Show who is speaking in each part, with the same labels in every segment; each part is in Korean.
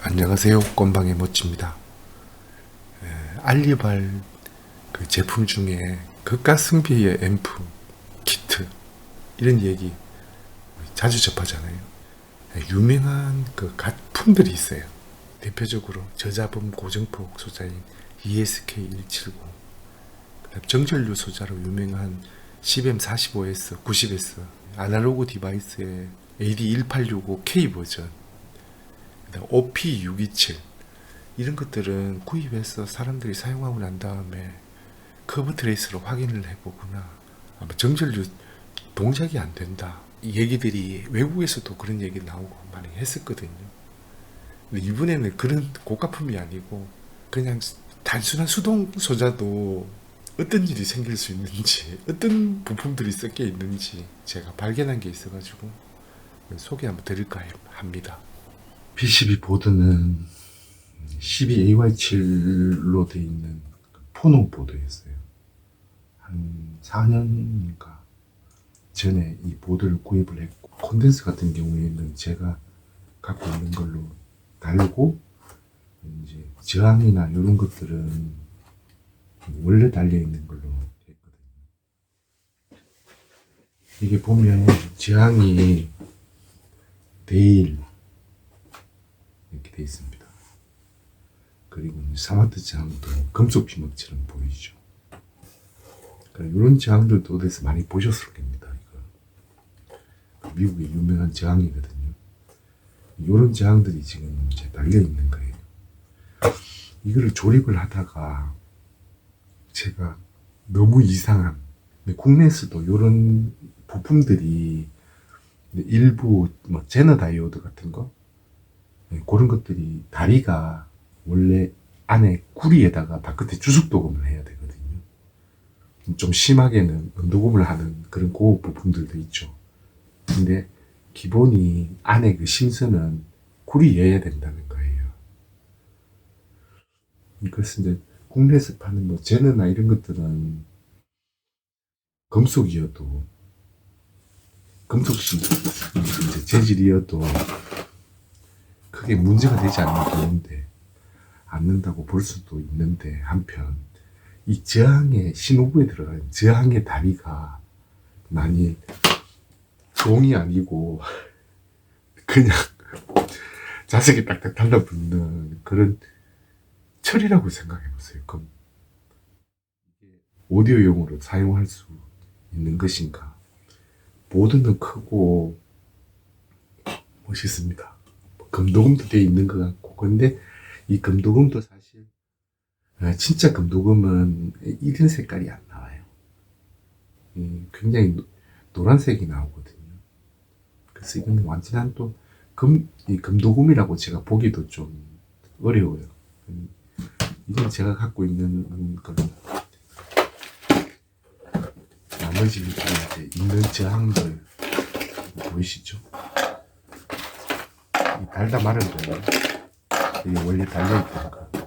Speaker 1: 안녕하세요. 꼼방의 멋집니다. 에, 알리발 그 제품 중에 극가성비의 앰프, 키트 이런 얘기 자주 접하잖아요. 에, 유명한 그 갓품들이 있어요. 대표적으로 저자범 고정폭 소자인 E ESK179, 그다음 정전류 소자로 유명한 CBM45S, 90S, 아날로그 디바이스의 AD1865K 버전, OP627 이런 것들은 구입해서 사람들이 사용하고 난 다음에 커브 트레이스로 확인을 해보거나 아마 정전류 동작이 안 된다 이 얘기들이 외국에서도 그런 얘기 나오고 많이 했었거든요. 근데 이번에는 그런 고가품이 아니고 그냥 단순한 수동 소자도 어떤 일이 생길 수 있는지 어떤 부품들이 섞여 있는지 제가 발견한 게 있어 가지고 소개 한번 드릴까 합니다. PCB 보드는 12AY7로 되어 있는 포노 보드였어요. 한 4년인가 전에 이 보드를 구입을 했고 콘덴스 같은 경우에는 제가 갖고 있는 걸로 달고 이제 저항이나 이런 것들은 원래 달려 있는 걸로 했거든요. 이게 보면 저항이 데일 돼 있습니다. 그리고 사마트 저항도 금속 피막처럼 보이죠. 이런 저항들도 어디서 많이 보셨을 겁니다. 이거 미국의 유명한 저항이거든요. 이런 저항들이 지금 이제 달려 있는 거예요. 이거를 조립을 하다가 제가 너무 이상한 국내에서도 이런 부품들이 일부 뭐 제너 다이오드 같은 거 네, 그런 것들이 다리가 원래 안에 구리에다가 바깥에 주석 도금을 해야 되거든요. 좀 심하게는 은도금을 하는 그런 고급 부품들도 있죠. 근데 기본이 안에 그 심선은 구리여야 된다는 거예요. 이것은 이제 국내에서 파는 뭐 제너나 이런 것들은 금속이어도 금속식 이제 재질이어도 크게 문제가 되지 않는 경우인데 않는다고 볼 수도 있는데 한편 이 저항의 신호부에 들어가는 저항의 다리가 만일 종이 아니고 그냥 자석이 딱딱 달라붙는 그런 철이라고 생각해 보세요. 그럼 오디오 용으로 사용할 수 있는 것인가? 보드는 크고 멋있습니다. 금도금도 되어 있는 것 같고 근데 이 금도금도 사실 아, 진짜 금도금은 이런 색깔이 안 나와요. 음, 굉장히 노, 노란색이 나오거든요. 그래서 이건 완전한 또 금, 이 금도금이라고 제가 보기도 좀 어려워요. 음, 이건 제가 갖고 있는 그런 나머지 이제 있는 저항들 보이시죠? 이 달다 마른 거예요. 이게 원래. 이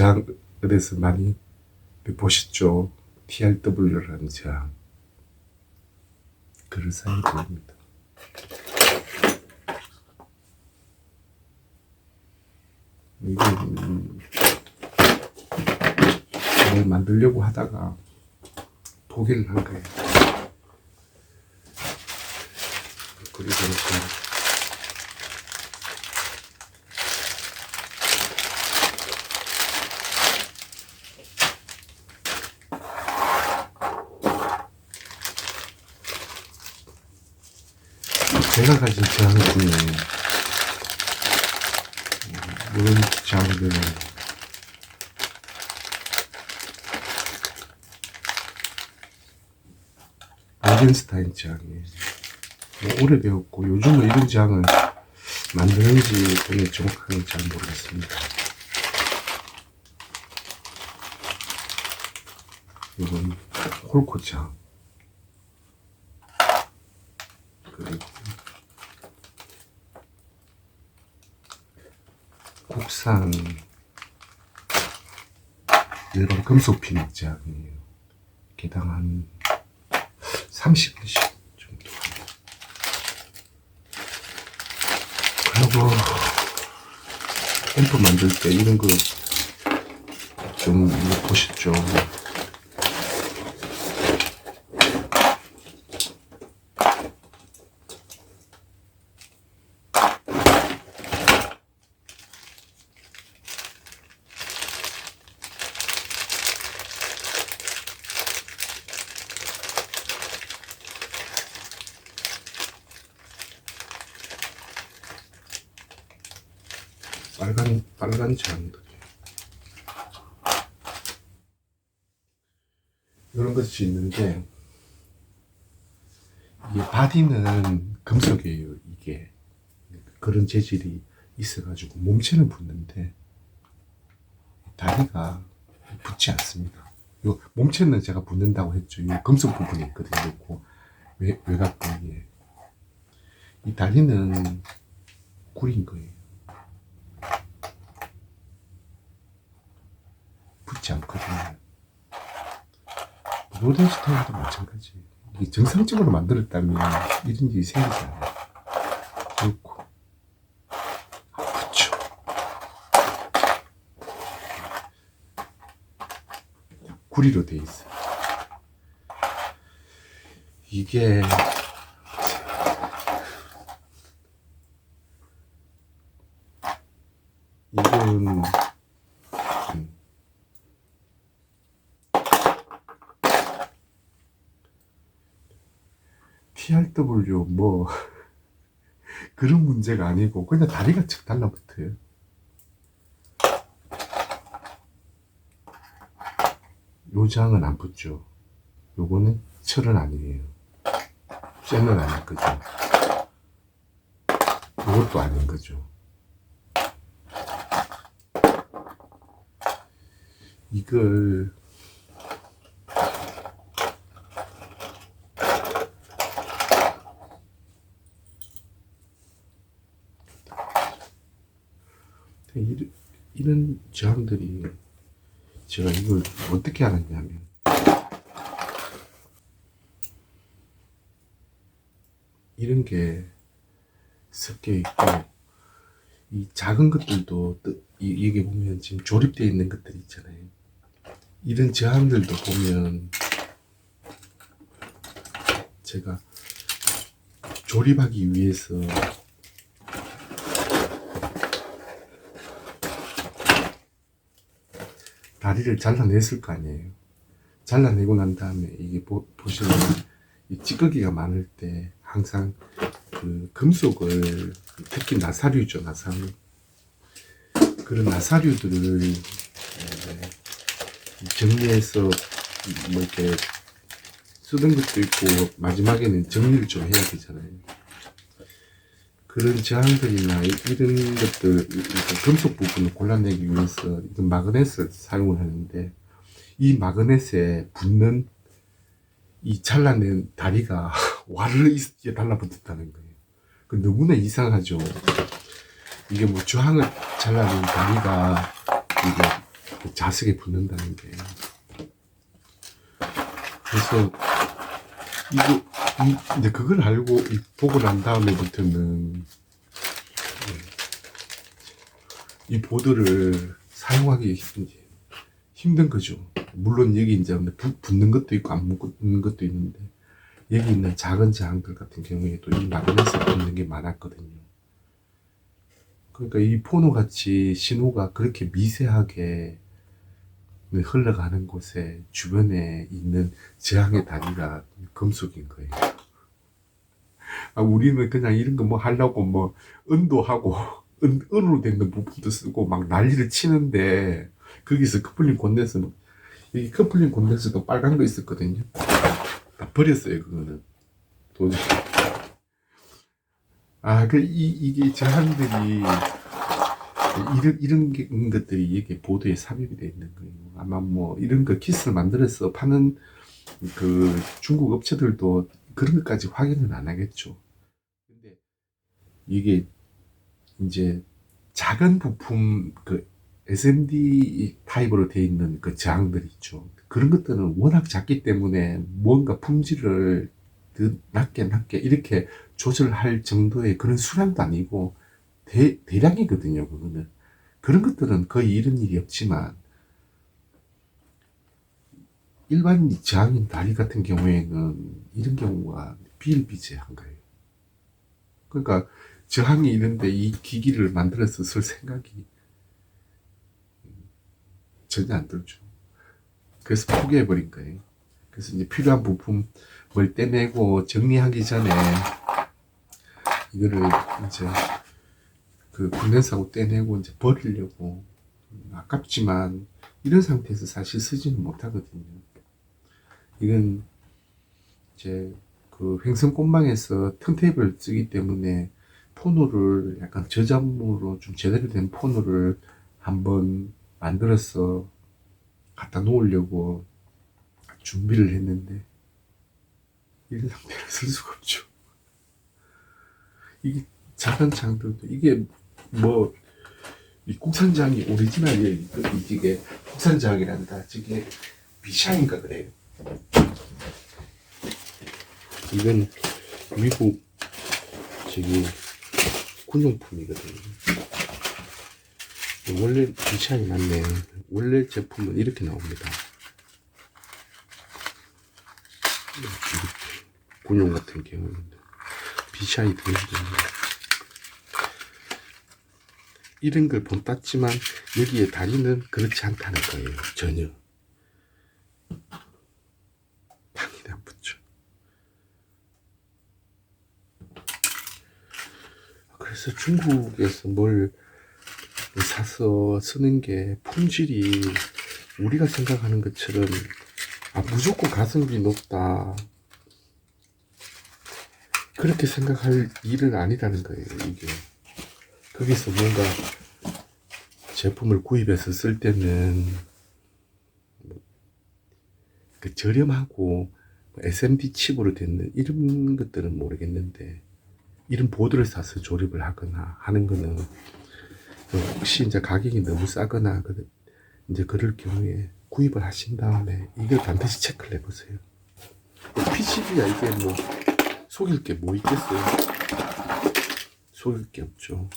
Speaker 1: 저항 그래서 많이 보셨죠? TRW라는 저항 글을 사용됩니다 이게 음, 이걸 만들려고 하다가 포기를 한 거예요. 그리고 제가 가진 제안을 했네. 물론 제안들 아인슈타인 제안이 뭐 오래되었고 요즘은 이런 제안을 만드는지 되게 정확하게 잘 모르겠습니다. 이건 홀코장 그리고 국산 일반 금속 피닉장이에요. 개당 한 30원씩 정도. 그리고 앰프 만들 때 이런 거 좀 보시죠. 빨간 빨간 장들 이런 것이 있는데 이게 바디는 금속이에요 이게 그런 재질이 있어가지고 몸체는 붙는데 다리가 붙지 않습니다. 요 몸체는 제가 붙는다고 했죠. 요 금속 부분이 있거든요. 그 외, 외곽 부위에 이 다리는 구린 거예요. 붙지 않거든요. 로덴 스타일도 마찬가지. 이게 정상적으로 만들었다면 이런 일이 생기지 않아요. 그렇고. 아, 붙죠. 구리로 돼 있어요. 이게 이건 음, TRW 뭐 그런 문제가 아니고 그냥 다리가 척 달라붙어요. 요 장은 안 붙죠. 요거는 철은 아니에요. 쇠는 아닌 거죠. 요것도 아닌 거죠. 이걸 이런, 이런 저항들이 제가 이걸 어떻게 알았냐면 이런 게 섞여 있고 이 작은 것들도 뜨- 이- 여기 보면 지금 조립되어 있는 것들 있잖아요. 이런 저항들도 보면 제가 조립하기 위해서 다리를 잘라냈을 거 아니에요. 잘라내고 난 다음에 이게 보, 보시면 이 찌꺼기가 많을 때 항상 그 금속을 특히 나사류죠 나사류 그런 나사류들을 에, 정리해서 뭐 이렇게 쓰던 것도 있고 마지막에는 정리를 좀 해야 되잖아요. 그런 저항들이나 이- 이런 것들, 금속 부분을 골라내기 위해서 이런 마그넷을 사용을 하는데 이 마그넷에 붙는 이 잘라낸 다리가 와르르 있게 달라붙었다는 거예요. 그 너무나 이상하죠. 이게 뭐 저항을 잘라낸 다리가 이게 그 자석에 붙는다는 게. 그래서 이거 이, 이제 그걸 알고 이- 보고 난 다음에부터는 이 보드를 사용하기 힘- 힘든 거죠. 물론 여기 이제 붙- 붙는 것도 있고 안 붙는 것도 있는데 여기 있는 작은 저항들 같은 경우에도 이 마그넷에 붙는 게 많았거든요. 그러니까 이 포노 같이 신호가 그렇게 미세하게 흘러가는 곳에 주변에 있는 저항의 단위가 금속인 거예요. 아, 우리는 그냥 이런 거 뭐 하려고 뭐 은도하고 은, 은으로 된 부분도 쓰고 막 난리를 치는데 거기서 커플링 콘덴서 여기 커플링 콘덴서도 빨간 거 있었거든요. 다 버렸어요 그거는 도저히. 아, 그, 이, 이게 저항들이 이런 이런 것들이 이게 보도에 삽입이 돼 있는 거예요. 아마 뭐 이런 거 키스를 만들어서 파는 그 중국 업체들도 그런 것까지 확인은 안 하겠죠. 근데 이게 이제 작은 부품 그 SMD 타입으로 돼 있는 그 저항들이 있죠. 그런 것들은 워낙 작기 때문에 뭔가 품질을 더 낮게 낮게 이렇게 조절할 정도의 그런 수량도 아니고 대, 대량이거든요, 그거는. 그런 것들은 거의 이런 일이 없지만, 일반 저항인 다리 같은 경우에는 이런 경우가 비일비재한 거예요. 그러니까 저항이 있는데 이 기기를 만들어서 쓸 생각이 전혀 안 들죠. 그래서 포기해버린 거예요. 그래서 이제 필요한 부품을 떼내고 정리하기 전에 이거를 이제 그 콘덴서하고 떼내고 이제 버리려고 음, 아깝지만 이런 상태에서 사실 쓰지는 못하거든요. 이건 이제 그 횡성 꽃망에서 턴테이블을 쓰기 때문에 포노를 약간 저작물로 좀 제대로 된 포노를 한번 만들어서 갖다 놓으려고 준비를 했는데 이런 상태로 쓸 수가 없죠. 이게 작은 창들도 이게 뭐 이 국산장이 오리지널이에요. 이게 국산장이란다. 저게 비샤인가 그래요. 이건 미국 저기 군용품이거든요. 원래 비샤이 맞네. 원래 제품은 이렇게 나옵니다. 군용 같은 경우는 비샤이 들어있거든요. 이런 걸 본땄지만 여기에 다리는 그렇지 않다는 거예요. 전혀. 당연히 안 붙죠. 그래서 중국에서 뭘 사서 쓰는 게 품질이 우리가 생각하는 것처럼 아, 무조건 가성비 높다. 그렇게 생각할 일은 아니라는 거예요, 이게. 거기서 뭔가 제품을 구입해서 쓸 때는 그 저렴하고 SMD 칩으로 된 이런 것들은 모르겠는데 이런 보드를 사서 조립을 하거나 하는 거는 그 혹시 이제 가격이 너무 싸거나 그 이제 그럴 경우에 구입을 하신 다음에 이걸 반드시 체크를 해보세요. PCB야 이게 뭐 속일 게 뭐 있겠어요? 속일 게 없죠.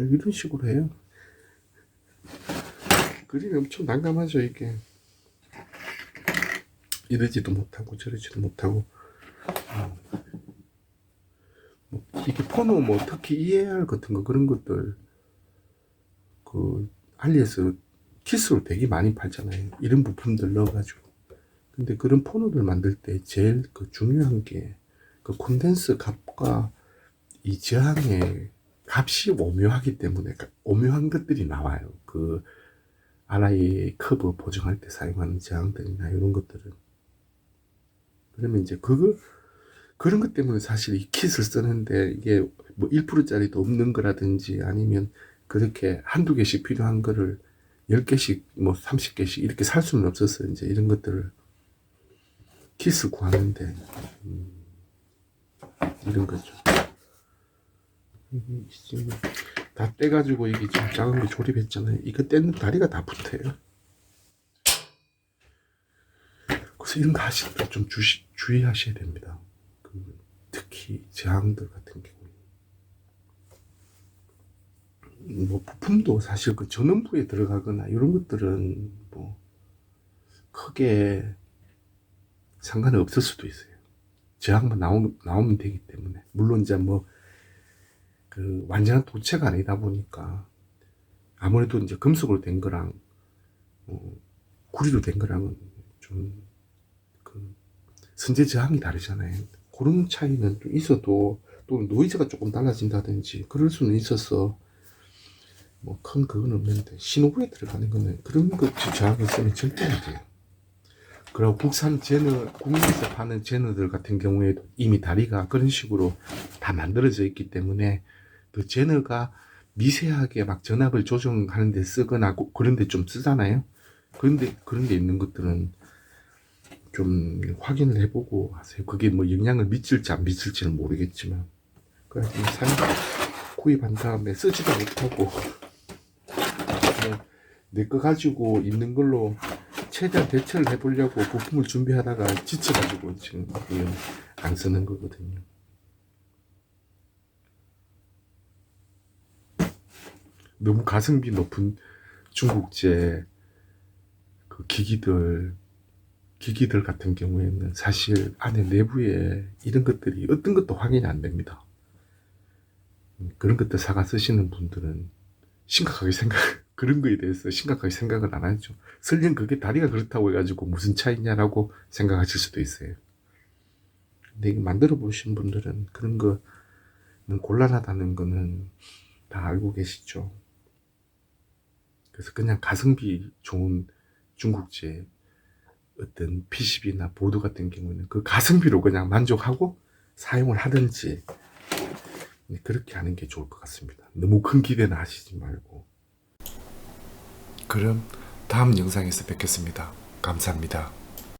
Speaker 1: 네, 이런 식으로 해요. 그림이 엄청 난감하죠 이게. 이러지도 못하고 저러지도 못하고. 어. 뭐 이게 포노 뭐 특히 EAR 같은 거 그런 것들 그 알리에서 키스로 되게 많이 팔잖아요. 이런 부품들 넣어가지고. 근데 그런 포노들 만들 때 제일 그 중요한 게 그 콘덴스 값과 이 저항의 값이 오묘하기 때문에 그 오묘한 것들이 나와요. 그 RI 커브 보정할 때 사용하는 저항들이나 이런 것들은. 그러면 이제 그거 그런 것 때문에 사실 이 킷을 쓰는데 이게 뭐 1%짜리도 없는 거라든지 아니면 그렇게 한두 개씩 필요한 거를 10개씩 뭐 30개씩 이렇게 살 수는 없었어요. 이제 이런 것들을 킷을 구하는데 음, 이런 거죠. 지금 다 떼가지고 이게 지금 작은 거 조립했잖아요. 이거 떼는 다리가 다 붙어요. 그래서 이런 거 하실 때 좀 주의하셔야 됩니다. 그 특히 저항들 같은 경우. 뭐 부품도 사실 그 전원부에 들어가거나 이런 것들은 뭐 크게 상관이 없을 수도 있어요. 저항만 나오, 나오면 되기 때문에 물론 이제 뭐 그 완전한 도체가 아니다 보니까 아무래도 이제 금속으로 된 거랑 어, 구리로 된 거랑은 좀 그 선제 저항이 다르잖아요. 그런 차이는 좀 있어도 또 노이즈가 조금 달라진다든지 그럴 수는 있어서 뭐 큰 그건 없는데 신호부에 들어가는 거는 그런 것 저항을 쓰면 절대 안 돼요. 그리고 국산 제너 국내에서 파는 제너들 같은 경우에도 이미 다리가 그런 식으로 다 만들어져 있기 때문에 그 제너가 미세하게 막 전압을 조정하는 데 쓰거나 고- 그런 데 좀 쓰잖아요. 그런데 그런 데 있는 것들은 좀 확인을 해보고 하세요. 그게 뭐 영향을 미칠지 안 미칠지는 모르겠지만 그래서 산 구입한 다음에 쓰지도 못하고 내 거 가지고 있는 걸로 최대한 대처를 해보려고 부품을 준비하다가 지쳐가지고 지금 안 쓰는 거거든요. 너무 가성비 높은 중국제 그 기기들 기기들 같은 경우에는 사실 안에 내부에 이런 것들이 어떤 것도 확인이 안 됩니다. 음, 그런 것들 사가 쓰시는 분들은 심각하게 생각 그런 거에 대해서 심각하게 생각을 안 하죠. 설령 그게 다리가 그렇다고 해가지고 무슨 차이냐라고 생각하실 수도 있어요. 근데 만들어 보신 분들은 그런 거는 곤란하다는 거는 다 알고 계시죠. 그래서 그냥 가성비 좋은 중국제 어떤 PCB나 보드 같은 경우는 그 가성비로 그냥 만족하고 사용을 하든지 네, 그렇게 하는 게 좋을 것 같습니다. 너무 큰 기대는 하시지 말고. 그럼 다음 영상에서 뵙겠습니다. 감사합니다.